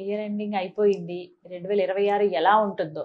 Year ending అయిపోయింది. రెండు వేల ఇరవై ఆరు ఎలా ఉంటుందో.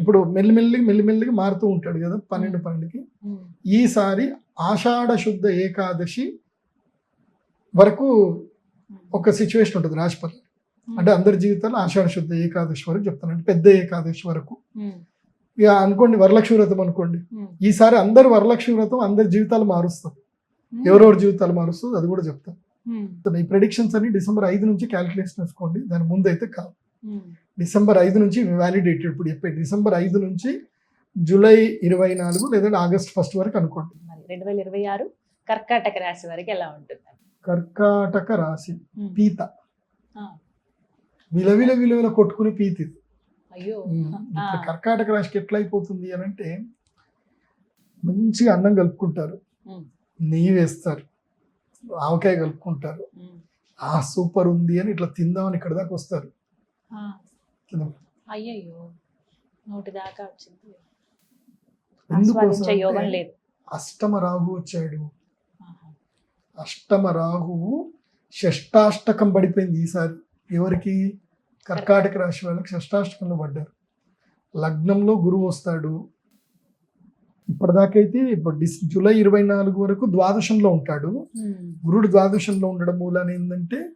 ఇప్పుడు మెల్లిమెల్లిగా మెల్లిమెల్లిగా మారుతూ ఉంటాడు కదా పన్నెండు పన్నెండుకి. ఈసారి ఆషాఢ శుద్ధ ఏకాదశి వరకు ఒక సిచ్యువేషన్ ఉంటుంది రాశిపల్లి అంటే అందరి జీవితాలు ఆషాఢ శుద్ధ ఏకాదశి వరకు చెప్తాను అంటే పెద్ద ఏకాదశి వరకు. ఇక అనుకోండి వరలక్ష్మి వ్రతం అనుకోండి. ఈసారి అందరు వరలక్ష్మి వ్రతం అందరి జీవితాలు మారుస్తారు. ఎవరెవరి జీవితాలు మారుస్తుంది అది కూడా చెప్తాను. ఈ ప్రెడిక్షన్స్ అన్ని డిసెంబర్ ఐదు నుంచి క్యాలిక్యులేషన్ వేసుకోండి. దాని ముందు అయితే కాదు. డిసెంబర్ ఐదు నుంచి వ్యాలిడేటెడ్ ఇప్పుడు చెప్పే డిసెంబర్ ఐదు నుంచి జూలై ఇరవై నాలుగు లేదంటే ఆగస్ట్ ఫస్ట్ వరకు అనుకోండి. మరి రెండు వేల ఇరవై ఆరు కర్కాటక రాశి వరకు ఎలా ఉంటుంది? కర్కాటక రాశి. పీత. విలవిల విలువల కొట్టుకునే పీత ఇది. అయ్యో. కర్కాటక రాశికి ఎట్లా అయిపోతుంది అని అంటే మంచిగా అన్నం కలుపుకుంటారు. నెయ్యి వేస్తారు. ఆవకాయ కలుపుకుంటారు. ఆ సూపర్ ఉంది అని ఇట్లా తిందామని ఇక్కడ దాకా వస్తారు. అయ్యయ్యో నోటి దాకా వచ్చింది ఆస్వాదించే యోగం లేదు. అష్టమ రాహు వచ్చాడు. అష్టమ రాహువు షష్టాష్టకం పడిపోయింది ఈసారి. ఎవరికి? కర్కాటక రాశి వాళ్ళకి షష్టాష్టకంలో పడ్డారు. లగ్నంలో గురువు వస్తాడు. ఇప్పటిదాకైతే ఇప్పుడు డిస్ జూలై ఇరవై నాలుగు వరకు ద్వాదశంలో ఉంటాడు. గురుడు ద్వాదశంలో ఉండడం మూలాన ఏంటంటే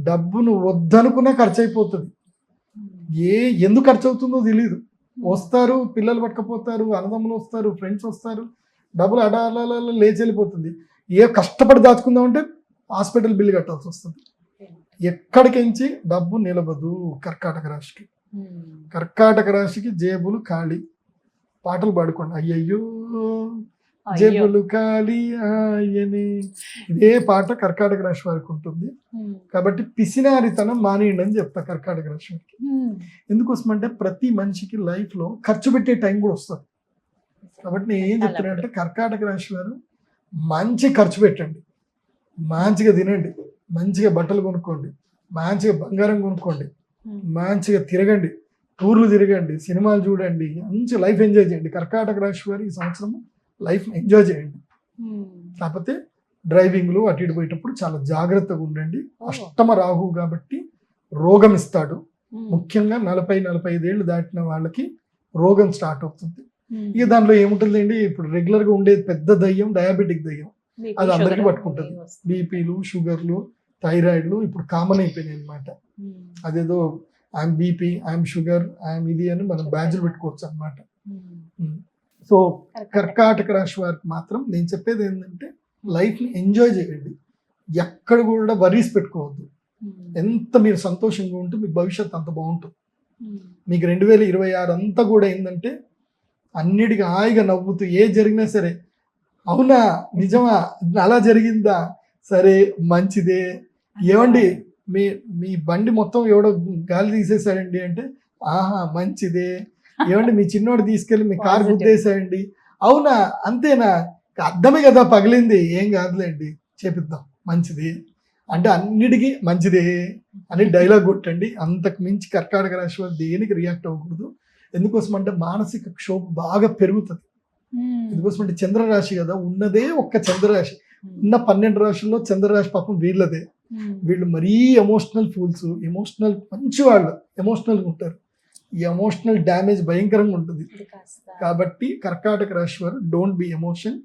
డబ్బును వద్దనుకున్నా ఖర్చు అయిపోతుంది. ఏ ఎందుకు ఖర్చు అవుతుందో తెలియదు వస్తారు పిల్లలు పట్టుకపోతారు అన్నదమ్ములు వస్తారు ఫ్రెండ్స్ వస్తారు. డబ్బులు అడాల లేచి వెళ్ళిపోతుంది. ఏ కష్టపడి దాచుకుందామంటే హాస్పిటల్ బిల్లు కట్టాల్సి వస్తుంది. ఎక్కడికించి డబ్బు నిలబదు కర్కాటక రాశికి. ఉమ్. కర్కాటక రాశికి జేబులు ఖాళీ. పాటలు పాడుకోండి. అయ్యయ్యో. అయ్యో. జేబులు ఖాళీ ఆయనే. ఇదే పాట కర్కాటక రాశి వారికి ఉంటుంది. కాబట్టి పిసినారితనం మానేయండి అని చెప్తా కర్కాటక రాశి వారికి. ఉమ్. ఎందుకోసమంటే ప్రతి మనిషికి లైఫ్లో ఖర్చు పెట్టే టైం కూడా వస్తుంది. కాబట్టి నేను ఏం చెప్తున్నానంటే కర్కాటక రాశి వారు మంచి ఖర్చు పెట్టండి. మంచిగా తినండి. మంచిగా బట్టలు కొనుక్కోండి. మంచిగా బంగారం కొనుక్కోండి. మంచిగా తిరగండి. టూర్లు తిరగండి. సినిమాలు చూడండి. మంచి లైఫ్ ఎంజాయ్ చేయండి. కర్కాటక రాశి వారు ఈ సంవత్సరం లైఫ్ ఎంజాయ్ చేయండి. కాకపోతే డ్రైవింగ్లు అటు ఇటు పోయేటప్పుడు చాలా జాగ్రత్తగా ఉండండి. ఓ. అష్టమ రాహు కాబట్టి రోగం ఇస్తాడు. ముఖ్యంగా నలభై నలభై ఐదేళ్ళు దాటిన వాళ్ళకి రోగం స్టార్ట్ అవుతుంది. ఇక దానిలో ఏముంటుందండి? ఇప్పుడు రెగ్యులర్గా ఉండేది పెద్ద దయ్యం డయాబెటిక్ దయ్యం. అది అందరికీ పట్టుకుంటుంది. బీపీలు షుగర్లు థైరాయిడ్లు ఇప్పుడు కామన్ అయిపోయినాయి అనమాట అదేదో I'm BP I'm sugar I'm ఇది అని మనం బ్యాడ్జ్లు పెట్టుకోవచ్చు అనమాట సో కర్కాటక. రాశి వారికి మాత్రం నేను చెప్పేది ఏంటంటే లైఫ్ని ఎంజాయ్ చేయండి. ఎక్కడ కూడా వరీస్ పెట్టుకోవద్దు. ఎంత మీరు సంతోషంగా ఉంటే మీ భవిష్యత్తు అంత బాగుంటుంది. మీకు రెండు వేల ఇరవై ఆరు అంతా కూడా ఏంటంటే అన్నిటికీ హాయిగా నవ్వుతూ ఏ జరిగినా సరే అవునా? నిజమా? అలా జరిగిందా? సరే మంచిదే. ఏమండి? మీ మీ బండి మొత్తం ఎవడో గాలి తీసేసాడండి అంటే ఆహా మంచిదే. ఏమండి మీ చిన్నోడు తీసుకెళ్ళి మీ కారు. గుద్దేసాయండి. అవునా? అంతేనా? అర్థమే కదా పగిలింది. ఏం కాదులేండి చేపిద్దాం. మంచిది. అంటే అన్నిటికీ మంచిదే అని డైలాగ్ కొట్టండి. అంతకు మించి కర్కాటక రాశి వారు దేనికి రియాక్ట్ అవ్వకూడదు. ఎందుకోసం అంటే మానసిక క్షోభ బాగా పెరుగుతుంది. ఎందుకోసం అంటే చంద్రరాశి కదా ఉన్నదే ఒక్క చంద్రరాశి. ఉన్న పన్నెండు రాశుల్లో చంద్రరాశి పాపం వీళ్ళదే. వీళ్ళు మరీ ఎమోషనల్ ఫూల్స్ ఎమోషనల్ మంచి వాళ్ళు ఎమోషనల్గా ఉంటారు. ఈ ఎమోషనల్ డ్యామేజ్ భయంకరంగా ఉంటుంది. కాబట్టి కర్కాటక రాశి వారు డోంట్ బి ఎమోషన్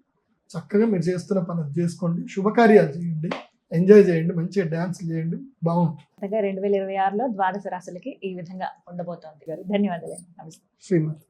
చక్కగా మీరు చేస్తున్న పని చేసుకోండి. శుభకార్యాలు చేయండి. ఎంజాయ్ చేయండి. మంచిగా డ్యాన్స్ చేయండి. బాగుంటుంది. రెండు వేల ఇరవై ఆరులో ద్వాదశ రాశులకి ఈ విధంగా ఉండబోతోంది. గారు ధన్యవాదాలు. నమస్తే. శ్రీమతి.